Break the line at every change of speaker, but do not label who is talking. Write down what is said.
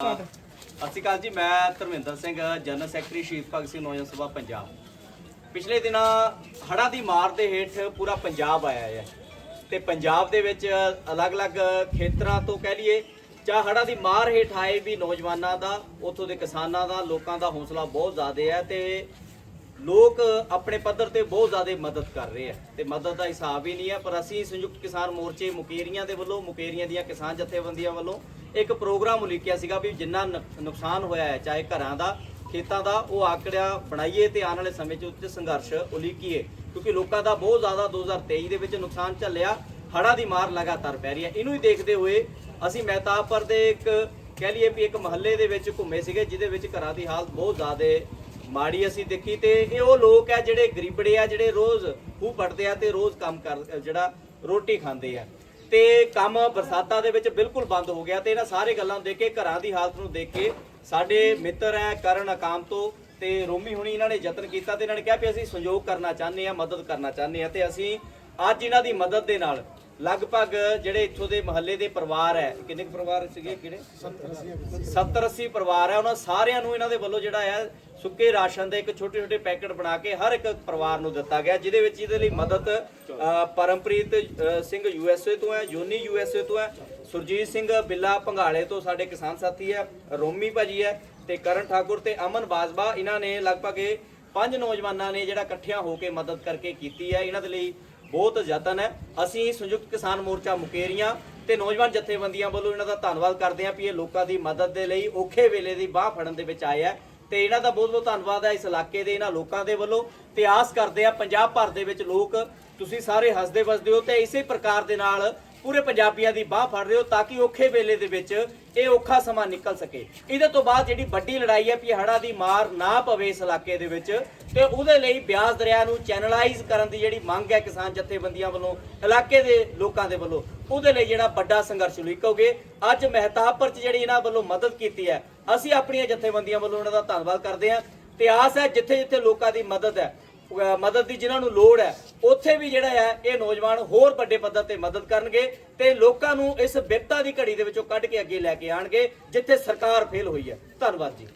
ਸਤਿ ਸ਼੍ਰੀ ਅਕਾਲ ਜੀ, ਮੈਂ ਧਰਮਿੰਦਰ ਸਿੰਘ, ਜਨਰਲ ਸੈਕਟਰੀ, ਸ਼ਹੀਦ ਭਗਤ ਸਿੰਘ, ਨੌਜਵਾਨ ਸਭਾ ਪੰਜਾਬ। ਪਿਛਲੇ ਦਿਨਾਂ ਹੜ੍ਹਾਂ ਦੀ ਮਾਰ ਦੇ ਹੇਠ ਪੂਰਾ ਪੰਜਾਬ ਆਇਆ ਹੈ ਤੇ ਪੰਜਾਬ ਦੇ ਵਿੱਚ ਅਲੱਗ-ਅਲੱਗ ਖੇਤਰਾਂ ਤੋਂ ਕਹਿ ਲਈਏ, ਜਾਂ ਹੜ੍ਹਾਂ ਦੀ ਮਾਰ ਹੇਠ ਆਏ ਵੀ ਨੌਜਵਾਨਾਂ ਦਾ, ਉੱਥੋਂ ਦੇ ਕਿਸਾਨਾਂ ਦਾ, ਲੋਕਾਂ ਦਾ ਹੌਸਲਾ ਬਹੁਤ ਜ਼ਿਆਦਾ ਹੈ ਤੇ ਲੋਕ ਆਪਣੇ ਪੱਧਰ ਤੇ ਬਹੁਤ ਜ਼ਿਆਦਾ ਮਦਦ ਕਰ ਰਹੇ ਆ ਤੇ ਮਦਦ ਦਾ ਹਿਸਾਬ ਹੀ ਨਹੀਂ ਹੈ, ਪਰ ਅਸੀਂ ਸੰਯੁਕਤ ਕਿਸਾਨ ਮੋਰਚੇ ਮੁਕੇਰੀਆਂ ਦੇ ਵੱਲੋਂ, ਮੁਕੇਰੀਆਂ ਦੀਆਂ ਕਿਸਾਨ ਜਥੇਬੰਦੀਆਂ ਵੱਲੋਂ ਇੱਕ ਪ੍ਰੋਗਰਾਮ ਉਲੀਕਿਆ ਸੀਗਾ ਵੀ ਜਿੰਨਾ ਨੁਕਸਾਨ ਹੋਇਆ ਹੈ, ਚਾਹੇ ਘਰਾਂ ਦਾ, ਖੇਤਾਂ ਦਾ, ਉਹ ਆંકੜਿਆ ਬਣਾਈਏ ਤੇ ਆਉਣ ਵਾਲੇ ਸਮੇਂ 'ਚ ਉੱਚ ਸੰਘਰਸ਼ ਉਲੀਕੀਏ। ਕਿਉਂਕਿ ਲੋਕਾਂ ਦਾ ਬਹੁਤ ਜ਼ਿਆਦਾ 2023 ਦੇ ਵਿੱਚ ਨੁਕਸਾਨ ਝੱਲਿਆ, ਹੜ੍ਹਾਂ ਦੀ ਮਾਰ ਲਗਾਤਾਰ ਪੈ ਰਹੀ ਹੈ। ਇਹਨੂੰ ਹੀ ਦੇਖਦੇ ਹੋਏ ਅਸੀਂ ਮਹਿਤਾਬਪੁਰ ਦੇ ਇੱਕ ਕਹਿ ਲਈਏ ਵੀ ਇੱਕ ਮਹੱਲੇ ਦੇ ਵਿੱਚ ਘੁੰਮੇ ਸੀਗੇ, ਜਿਹਦੇ ਵਿੱਚ ਘਰਾਂ ਦੀ ਹਾਲਤ ਬਹੁਤ ਜ਼ਿਆਦਾ ਮਾੜੀ ਅਸੀਂ ਦੇਖੀ ਤੇ ਇਹ ਉਹ ਲੋਕ ਆ ਜਿਹੜੇ ਗਰੀਬੜੇ ਆ, ਜਿਹੜੇ ਰੋਜ਼ ਖੂਹ ਪੜਦੇ ਆ ਤੇ ਰੋਜ਼ ਕੰਮ ਕਰ, ਜਿਹੜਾ ਰੋਟੀ ਖਾਂਦੇ ਆ। ਤੇ ਕੰਮ ਬਰਸਾਤਾਂ ਦੇ ਵਿੱਚ ਬਿਲਕੁਲ ਬੰਦ ਹੋ ਗਿਆ ਤੇ ਇਹਨਾਂ ਸਾਰੇ ਗੱਲਾਂ ਨੂੰ ਦੇਖ ਕੇ, ਘਰਾਂ ਦੀ ਹਾਲਤ ਨੂੰ ਦੇਖ ਕੇ ਸਾਡੇ ਮਿੱਤਰ ਹੈ ਕਰਨ ਅਕਾਮ ਤੋਂ ਤੇ ਰੋਮੀ ਹੁਣੀ ਇਹਨਾਂ ਨੇ ਯਤਨ ਕੀਤਾ ਤੇ ਇਹਨਾਂ ਨੇ ਕਿਹਾ ਵੀ ਅਸੀਂ ਸੰਯੋਗ ਕਰਨਾ ਚਾਹੁੰਦੇ ਆ ਮਦਦ ਕਰਨਾ ਚਾਹੁੰਦੇ ਆ ਤੇ ਅਸੀਂ ਅੱਜ ਇਹਨਾਂ ਦੀ ਮਦਦ ਦੇ ਨਾਲ ਲਗਭਗ ਜਿਹੜੇ ਇੱਥੋਂ ਦੇ ਮਹੱਲੇ ਦੇ ਪਰਿਵਾਰ ਹੈ, ਕਿੰਨੇ ਕੁ ਪਰਿਵਾਰ ਸੀਗੇ ਕਿਹੜੇ? 70 80 ਪਰਿਵਾਰ ਹੈ, ਉਹਨਾਂ ਸਾਰਿਆਂ ਨੂੰ ਇਹਨਾਂ ਦੇ ਵੱਲੋਂ ਜਿਹੜਾ ਹੈ, ਸੁੱਕੇ ਰਾਸ਼ਨ ਦੇ ਇੱਕ ਛੋਟੇ ਛੋਟੇ ਪੈਕੇਟ ਬਣਾ ਕੇ ਹਰ ਇੱਕ ਪਰਿਵਾਰ ਨੂੰ ਦਿੱਤਾ ਗਿਆ, ਜਿਹਦੇ ਵਿੱਚ ਇਹਦੇ ਲਈ ਮਦਦ ਪਰਮਪ੍ਰੀਤ ਸਿੰਘ ਯੂਐਸਏ ਤੋਂ ਹੈ ਜੋਨੀ ਯੂਐਸਏ ਤੋਂ ਹੈ, ਸੁਰਜੀਤ ਸਿੰਘ ਬਿੱਲਾ ਭੰਗਾਲੇ ਤੋਂ ਸਾਡੇ ਕਿਸਾਨ ਸਾਥੀ ਹੈ, ਰੋਮੀ ਭਾਜੀ ਹੈ ਤੇ ਕਰਨ ਠਾਕੁਰ ਤੇ ਅਮਨ ਬਾਜਵਾ, ਇਹਨਾਂ ਨੇ ਲਗਭਗ ਪੰਜ ਨੌਜਵਾਨਾਂ ਨੇ ਜਿਹੜਾ ਇਕੱਠਿਆਂ ਹੋ ਕੇ ਮਦਦ ਕਰਕੇ ਕੀਤੀ ਹੈ, ਇਹਨਾਂ ਦੇ ਲਈ ਬਹੁਤ ਯਤਨ ਹੈ। ਅਸੀਂ ਸੰਯੁਕਤ ਕਿਸਾਨ ਮੋਰਚਾ ਮੁਕੇਰੀਆਂ ਤੇ ਨੌਜਵਾਨ ਜਥੇਬੰਦੀਆਂ ਵੱਲੋਂ ਇਹਨਾਂ ਦਾ ਧੰਨਵਾਦ ਕਰਦੇ ਹਾਂ ਵੀ ਇਹ ਲੋਕਾਂ ਦੀ ਮਦਦ ਦੇ ਲਈ ਔਖੇ ਵੇਲੇ ਦੀ ਬਾਹ ਫੜਨ ਦੇ ਵਿੱਚ ਆਏ ਆ ਤੇ ਇਹਨਾਂ ਦਾ ਬਹੁਤ ਬਹੁਤ ਧੰਨਵਾਦ ਹੈ ਇਸ ਇਲਾਕੇ ਦੇ ਇਹਨਾਂ ਲੋਕਾਂ ਦੇ ਵੱਲੋਂ ਤੇ ਆਸ ਕਰਦੇ ਆ ਪੰਜਾਬ ਭਰ ਦੇ ਵਿੱਚ ਲੋਕ ਤੁਸੀਂ ਸਾਰੇ ਹੱਸਦੇ ਵਸਦੇ ਹੋ ਤੇ ਇਸੇ ਪ੍ਰਕਾਰ ਦੇ ਨਾਲ ਪੂਰੇ ਪੰਜਾਬੀਆਂ ਦੀ ਬਾਹ ਫੜ ਰਹੇ ਹੋ ਤਾਂ ਕਿ ਔਖੇ ਵੇਲੇ ਦੇ ਵਿੱਚ ਇਹ ਔਖਾ ਸਮਾਂ ਨਿਕਲ ਸਕੇ। ਇਹਦੇ ਤੋਂ ਬਾਅਦ ਜਿਹੜੀ ਵੱਡੀ ਲੜਾਈ ਹੈ ਵੀ ਹੜਾ ਦੀ ਮਾਰ ਨਾ ਪਵੇ ਇਸ ਇਲਾਕੇ ਦੇ ਵਿੱਚ, ਤੇ ਉਹਦੇ ਲਈ ਬਿਆਸ ਦਰਿਆ ਨੂੰ ਚੈਨਲਾਈਜ਼ ਕਰਨ ਦੀ ਜਿਹੜੀ ਮੰਗ ਹੈ ਕਿਸਾਨ ਜਥੇਬੰਦੀਆਂ ਵੱਲੋਂ, ਇਲਾਕੇ ਦੇ ਲੋਕਾਂ ਦੇ ਵੱਲੋਂ, ਉਹਦੇ ਲਈ ਜਿਹੜਾ ਵੱਡਾ ਸੰਘਰਸ਼ ਉਲੀਕੋਗੇ ਅੱਜ ਮਹਿਤਾਬਪੁਰ ਚ ਜਿਹੜੀ ਇਹਨਾਂ ਵੱਲੋਂ ਮਦਦ ਕੀਤੀ ਹੈ, ਅਸੀਂ ਆਪਣੀਆਂ ਜਥੇਬੰਦੀਆਂ ਵੱਲੋਂ ਉਹਨਾਂ ਦਾ ਧੰਨਵਾਦ ਕਰਦੇ ਹਾਂ। ਤੇ ਆਸ ਹੈ ਜਿੱਥੇ ਜਿੱਥੇ ਲੋਕਾਂ ਦੀ ਮਦਦ ਹੈ ਮਦਦ ਦੀ ਜਿਨ੍ਹਾਂ ਨੂੰ ਲੋੜ ਹੈ, ਉੱਥੇ ਵੀ ਜਿਹੜਾ ਹੈ, ਇਹ ਨੌਜਵਾਨ ਹੋਰ ਵੱਡੇ ਪੱਧਰ ਤੇ ਮਦਦ ਕਰਨਗੇ ਤੇ ਲੋਕਾਂ ਨੂੰ ਇਸ ਬਿਪਤਾ ਦੀ ਘੜੀ ਦੇ ਵਿੱਚੋਂ ਕੱਢ ਕੇ ਅੱਗੇ ਲੈ ਕੇ ਆਣਗੇ, ਜਿੱਥੇ ਸਰਕਾਰ ਫੇਲ ਹੋਈ ਹੈ। ਧੰਨਵਾਦ ਜੀ।